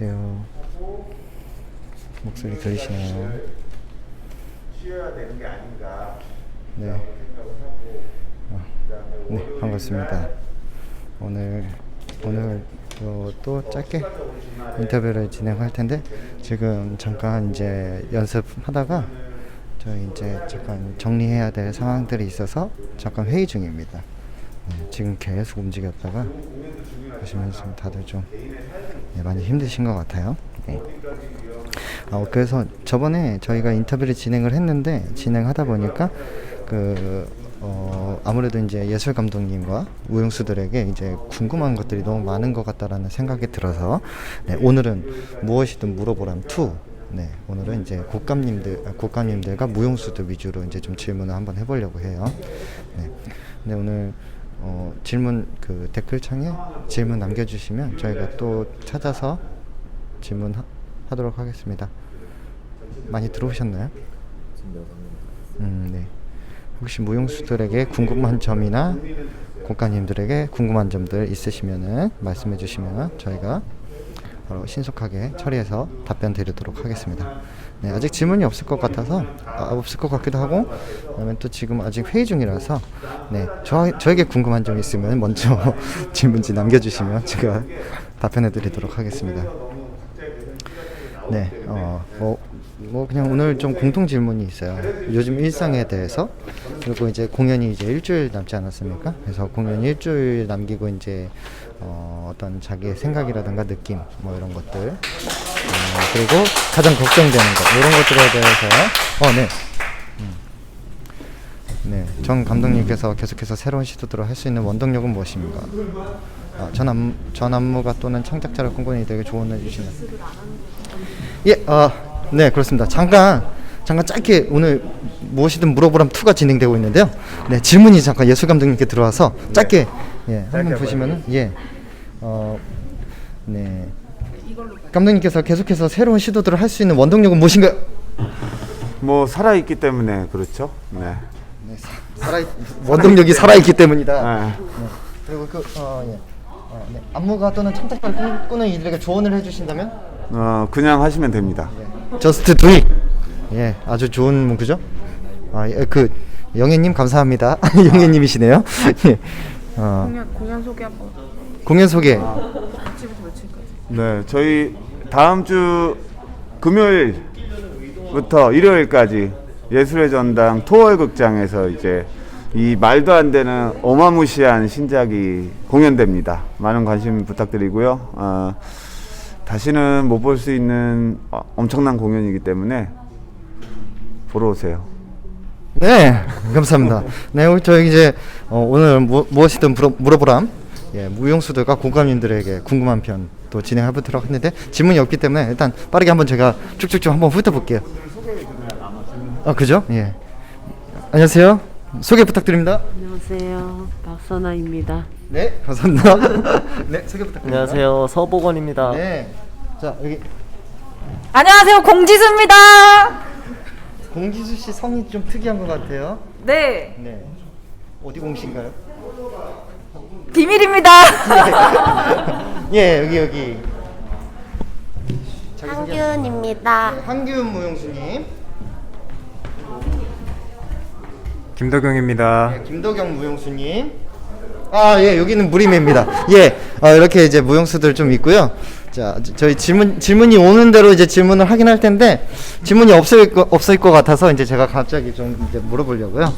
안녕하세요. 목소리 들리시나요? 쉬어야 되는 게 아닌가 네. 아, 그다음에 네, 반갑습니다. 날 오늘 오늘 어, 또 짧게 인터뷰를 진행할 텐데 지금 잠깐 이제 연습하다가 저희 이제 잠깐 정리해야 될 상황들이 있어서 잠깐 회의 중입니다. 네, 지금 계속 움직였다가 보시면 지금 다들 좀 네, 많이 힘드신 것 같아요. 네. 어, 그래서 저번에 저희가 인터뷰를 진행을 했는데 진행하다 보니까 그 어, 아무래도 이제 예술 감독님과 우영수들에게 이제 궁금한 것들이 너무 많은 것 같다라는 생각이 들어서 네, 오늘은 무엇이든 물어보람 2 네, 오늘은 이제 국감님들 아, 국감님들과 무용수들 위주로 이제 좀 질문을 한번 해보려고 해요. 네, 근데 오늘 어, 질문 그 댓글창에 질문 남겨주시면 저희가 또 찾아서 질문하도록 하겠습니다. 많이 들어오셨나요? 음, 네. 혹시 무용수들에게 궁금한 점이나 국가님들에게 궁금한 점들 있으시면은 말씀해 주시면 저희가 바로 신속하게 처리해서 답변 드리도록 하겠습니다. 네, 아직 질문이 없을 것 같아서 아, 없을 것 같기도 하고 그다음에 또 지금 아직 회의 중이라서 네, 저, 저에게 궁금한 점 있으면 먼저 질문지 남겨주시면 제가 답변해 드리도록 하겠습니다. 네, 어, 뭐, 뭐 그냥 오늘 좀 공통 질문이 있어요. 요즘 일상에 대해서 그리고 이제 공연이 이제 일주일 남지 않았습니까? 그래서 공연 일주일 남기고 이제 어, 어떤 자기의 생각이라든가 느낌 뭐 이런 것들 어, 그리고 가장 걱정되는 것 이런 것들에 대해서 어, 네. 음. 네, 정 감독님께서 계속해서 새로운 시도들을 할 수 있는 원동력은 무엇입니까? 아, 전, 안무, 전 안무가 또는 창작자를 꿈꾸는 이들에게 조언을 해주시면 예, 아, 네, 그렇습니다. 잠깐, 잠깐 짧게 오늘 무엇이든 물어보람 2가 진행되고 있는데요. 네, 질문이 잠깐 예술 감독님께 들어와서 짧게, 예, 한번 보시면은, 예, 어, 네. 감독님께서 계속해서 새로운 시도들을 할 수 있는 원동력은 무엇인가요? 뭐 살아 있기 때문에 그렇죠. 네. 네, 사- 살아 원동력이 살아있기 때문이다. 네. 그리고 그, 어, 예. 어, 네. 안무가 또는 창작자를 꿈꾸는 이들에게 조언을 해주신다면? 어 그냥 하시면 됩니다. 저스트 두 잇. 예, 아주 좋은 문구죠. 아, 예, 그 영애님 감사합니다. 영애님이시네요. 예. 어, 공연 공연 소개 한번 공연 소개. 네, 저희 다음 주 금요일부터 일요일까지 예술의 전당 토월 극장에서 이제 이 말도 안 되는 어마무시한 신작이 공연됩니다. 많은 관심 부탁드리고요. 어, 다시는 못 볼 수 있는 어, 엄청난 공연이기 때문에 보러 오세요. 네, 감사합니다. 네, 우리 저희 이제 어, 오늘 무, 무엇이든 물어, 물어보람. 예, 무용수들과 공감님들에게 궁금한 편 또 진행해보도록 했는데 질문이 없기 때문에 일단 빠르게 한번 제가 쭉쭉쭉 한번 훑어볼게요. 아, 그죠? 예. 안녕하세요. 소개 부탁드립니다. 안녕하세요. 박선아입니다. 네, 감사합니다. 네, 소개 부탁드립니다. 안녕하세요 서보건입니다. 네. 자, 여기 안녕하세요 공지수입니다 공지수 씨 성이 좀 특이한 것 같아요. 네 네. 어디 공시인가요? 비밀입니다 예, 여기 여기. 소개. 한균입니다. 황규은 무용수님, 김덕영입니다. 네, 김도경 무용수님. 아, 예, 여기는 무리매입니다. 예, 어, 이렇게 이제 무용수들 좀 있고요. 자, 저- 저희 질문 질문이 오는 대로 이제 질문을 하긴 할 텐데 질문이 없을 거, 없을 것 같아서 이제 제가 갑자기 좀 이제 물어보려고요.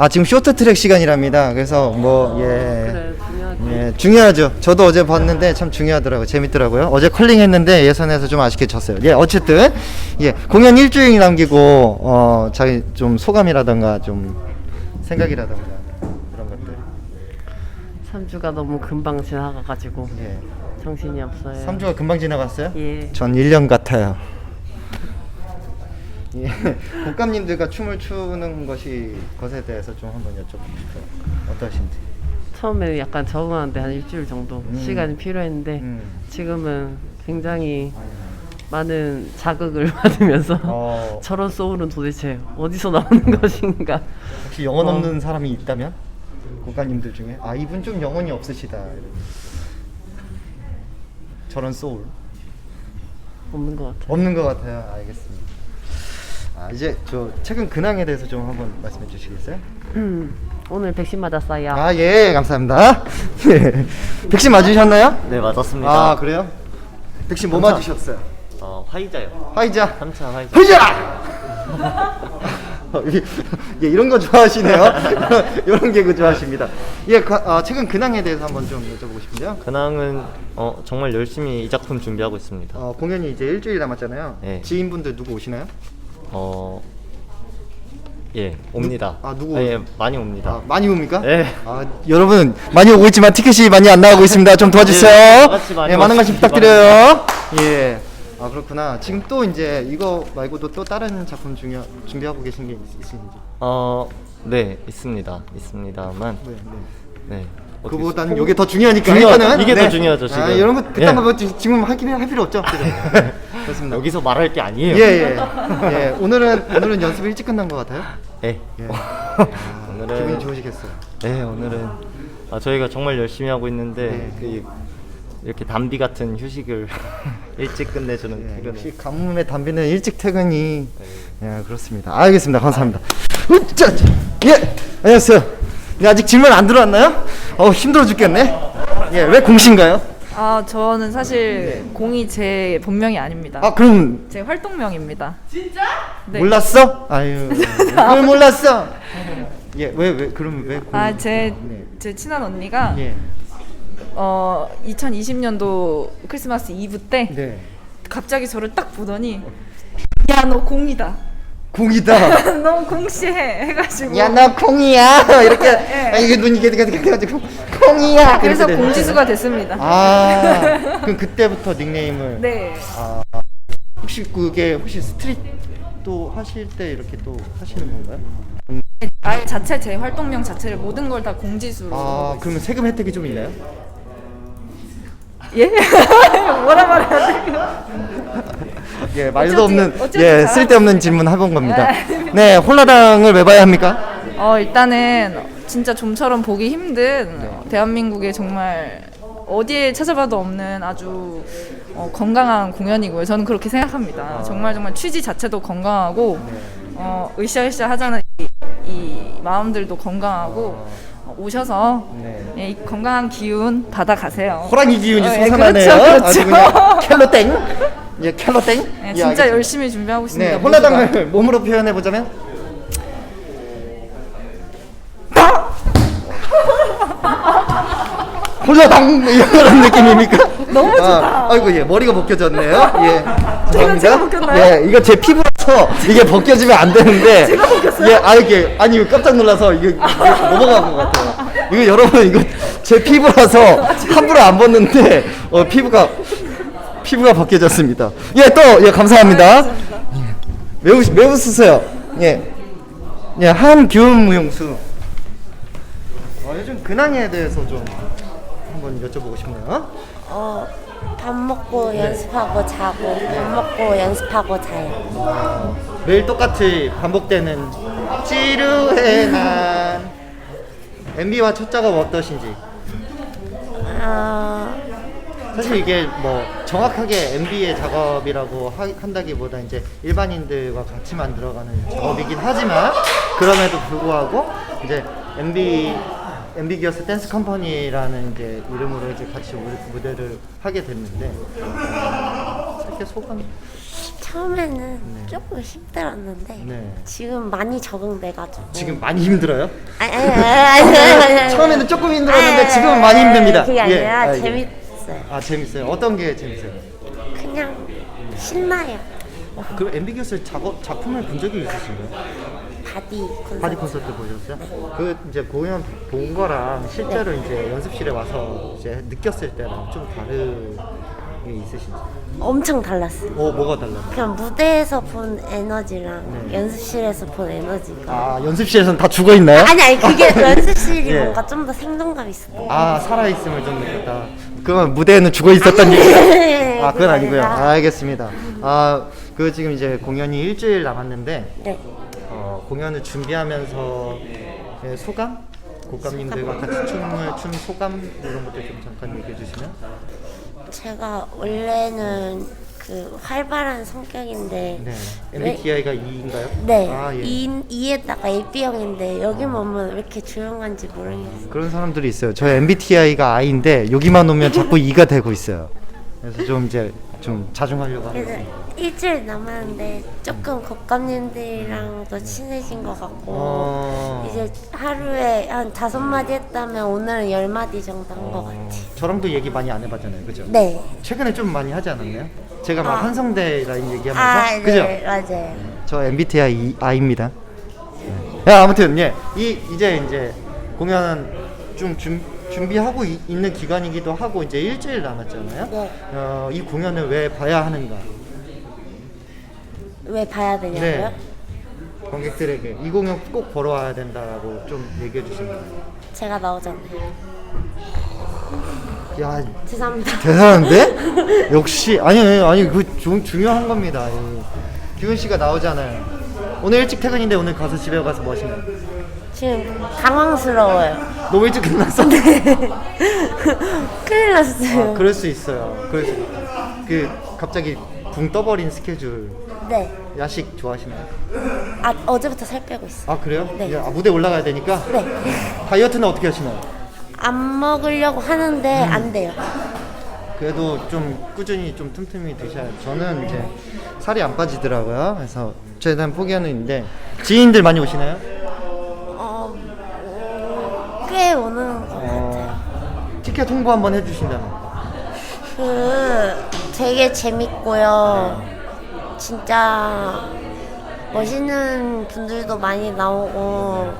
아, 지금 쇼트트랙 시간이랍니다. 그래서 뭐 예. 그래 중요하지. 예, 중요하죠. 저도 어제 봤는데 참 중요하더라고요. 재밌더라고요. 어제 컬링 했는데 예선에서 좀 아쉽게 졌어요. 예, 어쨌든 예, 공연 일주일 남기고 어, 자기 좀 소감이라던가 좀 생각이라던가 그런 것들. 3주가 너무 금방 지나가가지고 예. 정신이 없어요. 3주가 금방 지나갔어요? 예. 전 1년 같아요. 예, 국감님들과 춤을 추는 것이 것에 대해서 좀 한번 여쭤봅니다. 어떠신지. 처음에 약간 적응하는데 한 일주일 정도 음. 시간이 필요했는데 음. 지금은 굉장히 많은 자극을 받으면서 어, 저런 소울은 도대체 어디서 나오는 것인가 혹시 영혼 어. 없는 사람이 있다면? 국가님들 중에 아 이분 좀 영혼이 없으시다. 이런. 저런 소울 없는 것 같아요. 없는 것 같아요. 알겠습니다. 아 이제 저 최근 근황에 대해서 좀 한번 말씀해 주시겠어요? 음, 오늘 백신 맞았어요. 아 예 감사합니다. 예. 백신 맞으셨나요? 네 맞았습니다. 아 그래요? 백신 뭐 맞으셨어요? 어, 화이자요. 화이자. 3차 화이자. 화이자. 어, 이- 예, 이런 거 좋아하시네요. 이런 개그 좋아하십니다. 예, 그, 아, 최근 근황에 대해서 한번 좀 여쭤보고 싶은데요. 근황은 어, 정말 열심히 이 작품 준비하고 있습니다. 어, 공연이 이제 일주일 남았잖아요. 네. 지인분들 누구 오시나요? 어, 예, 옵니다. 아, 누구 예, 많이 옵니다. 아, 많이 옵니까? 네. 아, 여러분 많이 오고 있지만 티켓이 많이 안 나가고 있습니다. 좀 도와주세요. 예, 같이 많이 예, 많은 관심 와주시기 부탁드려요. 예. 아 그렇구나. 지금 또 이제 이거 말고도 또 다른 작품 중요 준비하고 계신 게 있, 있으신지. 어, 네, 있습니다. 있습니다만, 네, 네. 네. 어떻게 그보다는 소- 이게 더 중요하니까 중요- 일단은 네. 이게 더 중요하죠, 지금. 아, 이런 거 그딴 예. 거 뭐 지- 지금 할, 필요- 할 필요 없죠. 그죠? 그렇습니다. 여기서 말할 게 아니에요. 예, 예. 예. 오늘은 오늘은 연습 일찍 끝난 것 같아요. 예. 예. 오늘은 기분이 좋으시겠어요. 네, 오늘은 아, 저희가 정말 열심히 하고 있는데 네. 그, 이렇게 담비 같은 휴식을 일찍 끝내주는 예, 퇴근을 역시 가뭄의 담비는 일찍 퇴근이 예 그렇습니다. 알겠습니다. 감사합니다. 으짜, 예 안녕하세요. 네, 아직 질문 안 들어왔나요? 어 힘들어 죽겠네. 예왜 공신가요? 아 저는 사실 공이 제 본명이 아닙니다. 아 그럼 제 활동명입니다. 진짜? 네. 몰랐어? 아유 왜 몰랐어? 예 왜 왜 그럼 왜? 공... 아제 네. 제 친한 언니가 예. 어 2020년도 크리스마스 이브 때 네. 갑자기 저를 딱 보더니 야 너 공이다. 공이다. 너 공시해 해가지고 야나 콩이야 이렇게 예. 아, 이게 눈이 이렇게 이렇게 돼가지고 콩이야 그래서 이렇게 공지수가 됐습니다. 아 그럼 그때부터 닉네임을 네. 혹시 그게 혹시 스트릿도 하실 때 이렇게 또 하시는 건가요? 아예 자체 제 활동명 자체를 모든 걸 다 공지수로. 아 그러면 세금 혜택이 좀 있나요? 예? 뭐라 말해야 돼? 예 말도 어쩌지- 없는 어쩌지 예 잘하시네. 쓸데없는 질문 해본 겁니다. 아, 네 홀라당을 왜 봐야 합니까? 어 일단은 진짜 좀처럼 보기 힘든 네. 대한민국의 정말 어디에 찾아봐도 없는 아주 어, 건강한 공연이고요. 저는 그렇게 생각합니다. 아. 정말 정말 취지 자체도 건강하고 네. 어, 으쌰으쌰 하자는 이, 이 마음들도 건강하고 어, 오셔서 아. 네. 예, 이 건강한 기운 받아가세요. 호랑이 기운이 어, 예, 솟아나네요. 그렇죠, 그렇죠. 아주 그냥 켈로 땡. 예 켈로땡. 예, 예, 진짜. 열심히 준비하고 있습니다. 네 모두가. 홀라당을 몸으로 표현해 보자면 홀라당 이런 느낌입니까? 너무 좋다. 아, 이고 예 머리가 벗겨졌네요. 예. 죄송합니다. 제가 벗겼나요? 예 이거 제 피부라서 이게 벗겨지면 안 되는데. 제가 벗겼어요? 예, 아 이게 아니 이거 깜짝 놀라서 이게, 이게 넘어간 것 같아요. 이거 여러분 이거 제 피부라서 함부로 안 벗는데 어 피부가 피부가 벗겨졌습니다. 예 또 예 감사합니다. 예, 매우 매우 쓰세요. 예. 예, 한규음 무용수. 어, 요즘 근황에 대해서 좀 한번 여쭤보고 싶네요. 어, 밥 먹고 연습하고 자고 밥 먹고 연습하고 자요. 매일 똑같이 반복되는 지루해 난. MB와 첫 작업 어떠신지? 어, 사실 이게 뭐 정확하게 MB의 작업이라고 하, 한다기보다 이제 일반인들과 같이 만들어가는 작업이긴 하지만 그럼에도 불구하고 이제 MB MB 기어스 댄스 컴퍼니라는 이제 이름으로 이제 같이 무- 무대를 하게 됐는데 어, 이렇게 소감 처음에는 조금 힘들었는데 네. 지금 많이 적응돼가지고 지금 많이 힘들어요? 아니, 아니, 아니, 아니, 아니. 처음에는 조금 힘들었는데 지금은 많이 힘듭니다. 그게 예, 아니라 아, 예. 재밌어요. 아 재밌어요. 어떤 게 재밌어요? 그냥 신나요. 어, 그럼 MB 기어스 작업 작품을 본 적이 있으신가요? 바디 콘서트. 바디 콘서트 보셨어요? 그 이제 공연 본 거랑 실제로 이제 연습실에 와서 이제 느꼈을 때랑 좀 다른 게 있으신지? 엄청 달랐어요. 어 뭐가 달라요? 그냥 무대에서 본 에너지랑 네. 연습실에서 본 에너지가 아 연습실에서는 다 죽어 있나요? 아니 아니 그게 연습실이 예. 뭔가 좀 더 생동감 있었던 아 살아 있음을 좀 느꼈다. 그러면 무대에는 죽어 있었던 얘기예요? 아 그건 아니고요. 아니라. 알겠습니다. 아 그 지금 이제 공연이 일주일 남았는데 네. 어, 공연을 준비하면서 의 소감? 곡감님들과 같이 춤을 춘 소감 이런 것들 좀 잠깐 얘기해 주시면 제가 원래는 그 활발한 성격인데 네. 왜- MBTI가 2인가요? 네, 아, 예. 이 2에다가 AB형인데 여기만 오면 왜 이렇게 조용한지 모르겠어요. 그런 사람들이 있어요. 저 MBTI가 I인데 여기만 오면 자꾸 E가 되고 있어요. 그래서 좀 이제 좀 자중하려고 하는 그래서 일주일 남았는데 조금 겉감님들이랑도 친해진 것 같고 어. 이제 하루에 한 다섯 마디 했다면 오늘은 열 마디 정도 한 것 같아요. 저랑도 얘기 많이 안 해봤잖아요, 그죠? 네. 최근에 좀 많이 하지 않았나요? 제가 막 아. 한성대 라인 얘기하면서 아, 그죠? 네, 맞아요. 저 MBTI I입니다. 야 아무튼 예, 이 이제 이제 공연 좀 준, 준비하고 이- 있는 기간이기도 하고 이제 일주일 남았잖아요. 네. 어, 이 공연을 왜 봐야 하는가? 왜 봐야 되냐고요? 네. 관객들에게 이 공연 꼭 보러 와야 된다라고 좀 얘기해 주시면. 제가 나오잖아요. 야 죄송합니다. 대단한데? 역시 아니 아니 아니 그 중, 중요한 겁니다. 이. 규현 씨가 나오잖아요. 오늘 일찍 퇴근인데 오늘 가서 집에 가서 뭐 하시나요? 지금 당황스러워요. 너무 일찍 끝났어? 큰일 났어요. 아, 그럴 수 있어요. 그럴 수. 그 갑자기 붕 떠버린 스케줄. 네. 야식 좋아하시나요? 아 어제부터 살 빼고 있어 요. 아 그래요? 네. 예, 아, 무대 올라가야 되니까. 네. 다이어트는 어떻게 하시나요? 안 먹으려고 하는데 음. 안 돼요. 그래도 좀 꾸준히 좀 틈틈이 드셔야. 저는 이제 살이 안 빠지더라고요. 그래서 최대한 포기하는데 지인들 많이 오시나요? 어, 음, 꽤 오는 것 같아요. 티켓 홍보 한번 해주신다면. 그 되게 재밌고요. 진짜 멋있는 분들도 많이 나오고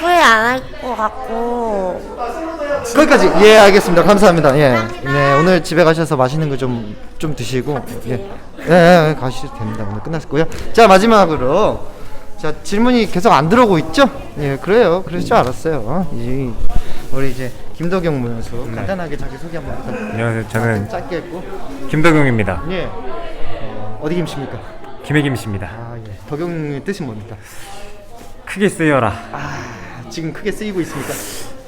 후회 안 할 것 같고. 거기까지. 예 알겠습니다. 감사합니다. 예. 네, 오늘 집에 가셔서 맛있는 거 좀 좀 드시고. 예. 예, 예, 예, 가셔도 됩니다. 오늘 끝났고요. 자 마지막으로. 자 질문이 계속 안 들어오고 있죠? 예 그래요. 그럴 줄 알았어요. 어? 이 우리 이제 김덕영 문수 간단하게 자기 소개 한번 부탁드립니다 안녕하세요. 저는 짧게 했고 김덕용입니다. 예 어, 어디 김씨입니까 김혜김 씨입니다. 아 예 덕영의 뜻이 뭡니까 크게 쓰여라. 아 지금 크게 쓰이고 있습니까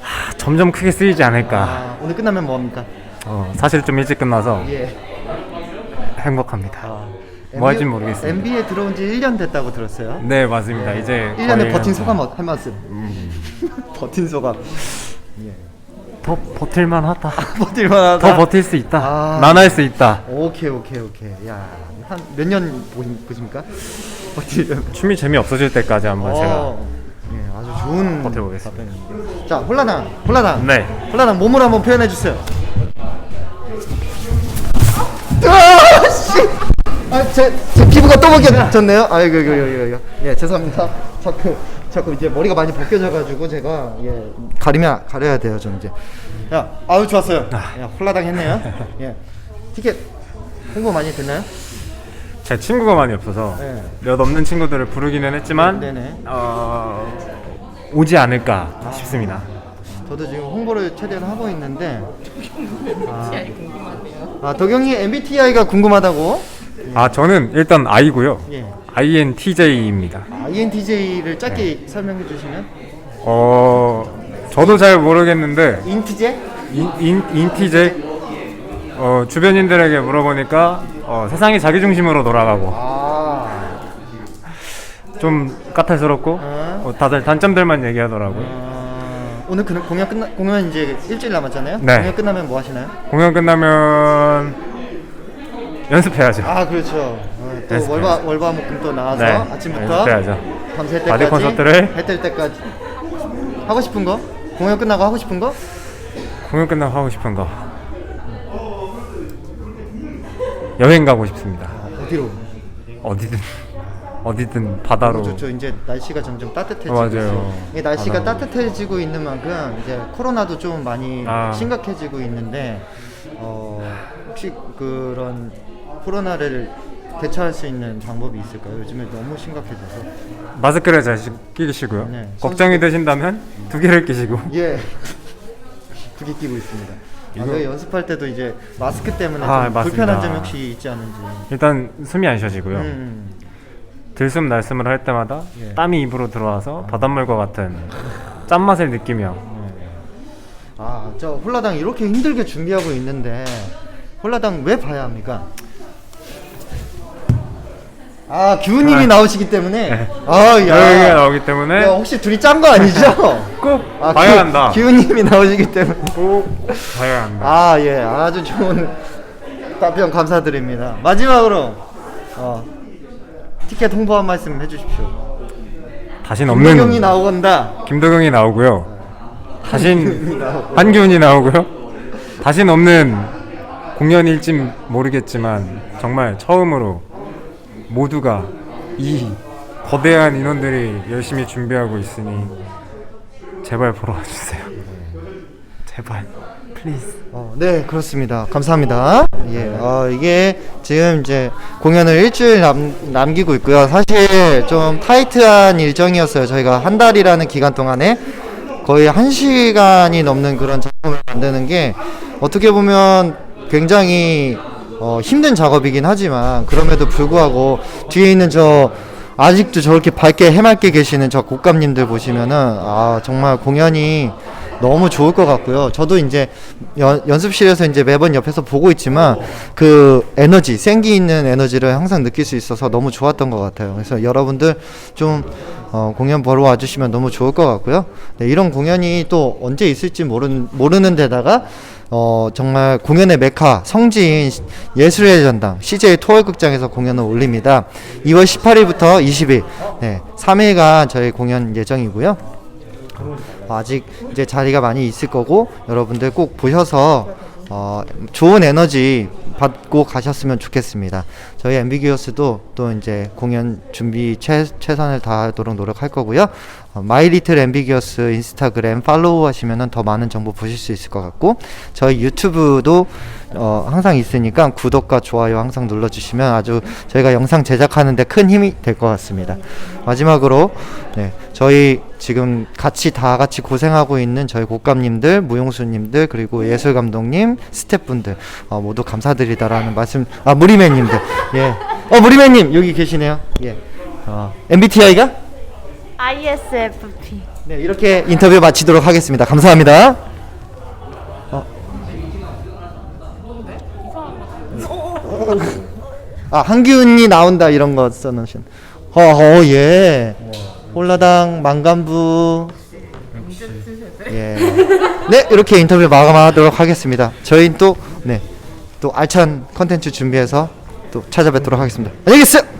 아, 점점 크게 쓰이지 않을까. 아 오늘 끝나면 뭐 합니까 어, 사실 좀 일찍 끝나서 예 행복합니다. 아, 뭐 할진 모르겠습니다. MB에 들어온 지 1년 됐다고 들었어요. 네 맞습니다. 이제 1년에 거의 버틴 한- 소감 어- 한 말씀. 버틴 소감. 더 버틸만 하다. 버틸만하다. 더 버틸 수 있다. 아. 난할수 있다. 오케이 오케이 오케이. 야, 한 몇 년 보십니까? 버티려면. 춤이 재미 없어질 때까지 한번 제가 어, 예, 아주 좋은 버텨보겠습니다. 답변입니다. 자, 홀라당, 홀라당. 네. 홀라당 몸으로 한번 표현해 주세요. 아, 제, 제 피부가 또 벗겨졌네요. 아이고, 이거, 이거, 이거. 예, 죄송합니다. 자꾸, 자꾸 이제 머리가 많이 벗겨져가지고 제가 예 가리면 가려야 돼요, 좀 이제. 야, 아유 좋았어요. 야, 홀라당 했네요. 예, 티켓 홍보 많이 됐나요? 제 친구가 많이 없어서 네. 몇 없는 친구들을 부르기는 했지만 네네. 어, 오지 않을까 싶습니다. 저도 지금 홍보를 최대한 하고 있는데. 아, 아 덕영이 MBTI가 궁금하다고? 아 저는 일단 I고요. 예. INTJ입니다. INTJ를 짧게 네. 설명해 주시면 어 저도 잘 모르겠는데 인트제? 인, 인, 인티제 어, 주변인들에게 물어보니까 어, 세상이 자기 중심으로 돌아가고 아, 좀 까탈스럽고 어. 어, 다들 단점들만 얘기하더라고요. 어, 오늘 그 공연 끝나 공연 이제 일주일 남았잖아요. 네. 공연 끝나면 뭐 하시나요? 공연 끝나면 연습해야죠. 아 그렇죠. 어, 또 연습해야죠. 월화 월화목금 또 나와서 네, 아침부터 연습해야죠. 밤새 바디 때까지 콘서트를 해뜰 때까지 하고 싶은 거 공연 끝나고 하고 싶은 거 공연 끝나고 하고 싶은 거 여행 가고 싶습니다. 아, 어디로? 어디든 어디든 바다로 좋죠. 이제 날씨가 점점 따뜻해지고 맞아요. 있어요. 이 날씨가 바다로. 따뜻해지고 있는 만큼 이제 코로나도 좀 많이 아. 심각해지고 있는데 어, 혹시 그런 코로나를 대처할 수 있는 방법이 있을까요? 요즘에 너무 심각해져서 마스크를 잘 시- 끼시고요. 네. 걱정이 되신다면 두 개를 끼시고 예 두개 끼고 있습니다. 아, 이거- 그 연습할 때도 이제 마스크 때문에 아, 좀 맞습니다. 불편한 점이 혹시 있지 않은지. 일단 숨이 안 쉬어지고요. 음, 들숨 날숨을 할 때마다 예. 땀이 입으로 들어와서 바닷물과 같은 짠맛을 느끼며 아 저 홀라당 이렇게 힘들게 준비하고 있는데 홀라당 왜 봐야 합니까? 아 규우님이 나오시기 때문에 아 여기가 야. 나오기 때문에 야, 혹시 둘이 짠 거 아니죠? 꼭 아, 봐야 규- 한다. 규우님이 나오시기 때문에 꼭 봐야 한다. 아, 예, 아주 좋은 답변 감사드립니다. 마지막으로 어, 티켓 홍보 한 말씀 해주십시오. 다신 없는 나오건다. 김도경이 나오고요. 다신 한기훈이 나오고요. 다신 없는 공연일진 모르겠지만 정말 처음으로 모두가 이 거대한 인원들이 열심히 준비하고 있으니 제발 보러 와주세요. 제발, 플리즈. 어, 네, 그렇습니다. 감사합니다. 예, 어, 이게 지금 이제 공연을 일주일 남, 남기고 있고요. 사실 좀 타이트한 일정이었어요. 저희가 한 달이라는 기간 동안에 거의 한 시간이 넘는 그런 작품을 만드는 게 어떻게 보면 굉장히 어, 힘든 작업이긴 하지만 그럼에도 불구하고 뒤에 있는 저 아직도 저렇게 밝게 해맑게 계시는 저 곡감님들 보시면은 아 정말 공연이 너무 좋을 것 같고요. 저도 이제 연, 연습실에서 이제 매번 옆에서 보고 있지만 그 에너지, 생기 있는 에너지를 항상 느낄 수 있어서 너무 좋았던 것 같아요. 그래서 여러분들 좀 어, 공연 보러 와주시면 너무 좋을 것 같고요. 네, 이런 공연이 또 언제 있을지 모르는, 모르는 데다가 어, 정말 공연의 메카 성지인 시- 예술의 전당 CJ 토월극장에서 공연을 올립니다. 2월 18일부터 20일 네, 3일간 저희 공연 예정이고요. 아직 이제 자리가 많이 있을 거고 여러분들 꼭 보셔서 어, 좋은 에너지 받고 가셨으면 좋겠습니다. 저희 엠비기어스도 또 이제 공연 준비 최, 최선을 다하도록 노력할 거고요. 어, 마이리틀 엠비기어스 인스타그램 팔로우 하시면 더 많은 정보 보실 수 있을 것 같고 저희 유튜브도 어, 항상 있으니까 구독과 좋아요 항상 눌러주시면 아주 저희가 영상 제작하는데 큰 힘이 될 것 같습니다. 마지막으로 네, 저희 지금 같이 다 같이 고생하고 있는 저희 곡감님들, 무용수님들 그리고 예술 감독님, 스태프분들 어, 모두 감사드리다라는 말씀. 아 무리맨님들, 예, 어 무리맨님 여기 계시네요. 예, 어, MBTI가 ISFP. 네 이렇게 인터뷰 마치도록 하겠습니다. 감사합니다. 어. 아 한기훈이 나온다 이런 거 써놓으신. 허허 예. 홀라당 망간부. 예. 네 이렇게 인터뷰 마감하도록 하겠습니다. 저희는 또네또 알찬 컨텐츠 준비해서 또 찾아뵙도록 하겠습니다. 안녕히 계세요.